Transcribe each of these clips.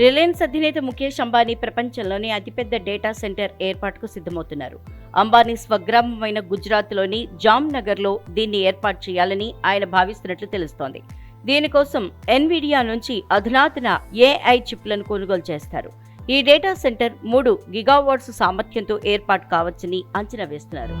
Reliance అధినేత ముఖేష్ అంబానీ ప్రపంచంలోనే అతిపెద్ద డేటా సెంటర్ ఏర్పాటుకు సిద్ధమవుతున్నారు. అంబానీ స్వగ్రామమైన గుజరాత్లోని జామ్నగర్లో దీన్ని ఏర్పాటు చేయాలని ఆయన భావిస్తున్నట్లు తెలుస్తోంది. దీనికోసం ఎన్విడియా నుంచి అధునాతన ఏఐ చిప్లను కొనుగోలు చేస్తారు. ఈ డేటా సెంటర్ మూడు గిగావాట్స్ సామర్థ్యంతో ఏర్పాటు కావచ్చని అంచనా వేస్తున్నారు.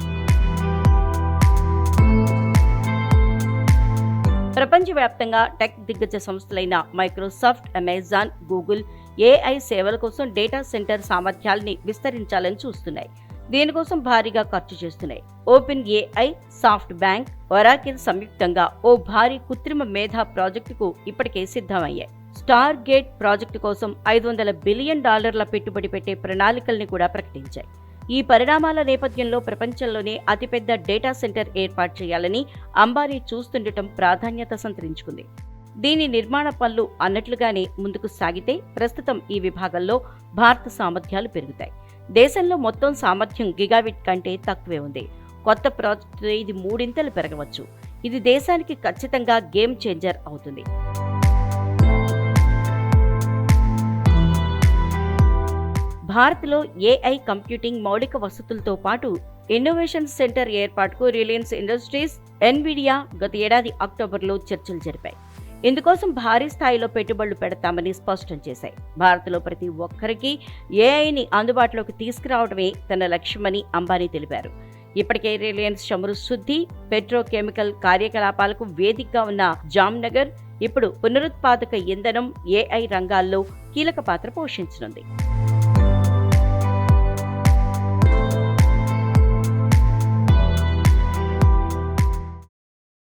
ప్రపంచవ్యాప్తంగా టెక్ దిగ్గజ సంస్థలైన మైక్రోసాఫ్ట్ అమెజాన్ గూగుల్ ఏఐ సేవల కోసం డేటా సెంటర్ సామర్థ్యాల్ని విస్తరించాలని చూస్తున్నాయి. దీనికోసం భారీగా ఖర్చు చేస్తున్నాయి. Open AI soft bank Oracle సంయుక్తంగా ఓ భారీ కృత్రిమ మేధా ప్రాజెక్టుకు ఇప్పటికే సిద్ధమయ్యాయి. స్టార్ గేట్ ప్రాజెక్టు కోసం ఐదు వందల బిలియన్ డాలర్ల పెట్టుబడి పెట్టే ప్రణాళికల్ని కూడా ప్రకటించాయి. ఈ పరిణామాల నేపథ్యంలో ప్రపంచంలోనే అతిపెద్ద డేటా సెంటర్ ఏర్పాటు చేయాలని అంబానీ చూస్తుండటం ప్రాధాన్యత సంతరించుకుంది. దీని నిర్మాణ పనులు అన్నట్లుగానే ముందుకు సాగితే ప్రస్తుతం ఈ విభాగంలో భారత సామర్థ్యాలు పెరుగుతాయి. దేశంలో మొత్తం సామర్థ్యం గిగావిట్ కంటే తక్కువే ఉంది. కొత్త ప్రాజెక్టు ఇది మూడింతలు పెరగవచ్చు. ఇది దేశానికి ఖచ్చితంగా గేమ్ చేంజర్ అవుతుంది. భారత్లో ఏఐ కంప్యూటింగ్ మౌలిక వసతులతో పాటు ఇన్నోవేషన్ సెంటర్ ఏర్పాటుకు రిలయన్స్ ఇండస్ట్రీస్ ఎన్విడియా గత ఏడాది అక్టోబర్లో చర్చలు జరిపాయి. ఇందుకోసం భారీ స్థాయిలో పెట్టుబడులు పెడతామని స్పష్టం చేశాయి. భారత్లో ప్రతి ఒక్కరికి ఏఐని అందుబాటులోకి తీసుకురావడమే తన లక్ష్యమని అంబానీ తెలిపారు. ఇప్పటికే రిలయన్స్ చమురు శుద్ధి పెట్రోకెమికల్ కార్యకలాపాలకు వేదికగా ఉన్న జామ్నగర్ ఇప్పుడు పునరుత్పాదక ఇంధనం ఏఐ రంగాల్లో కీలక పాత్ర పోషించనుంది.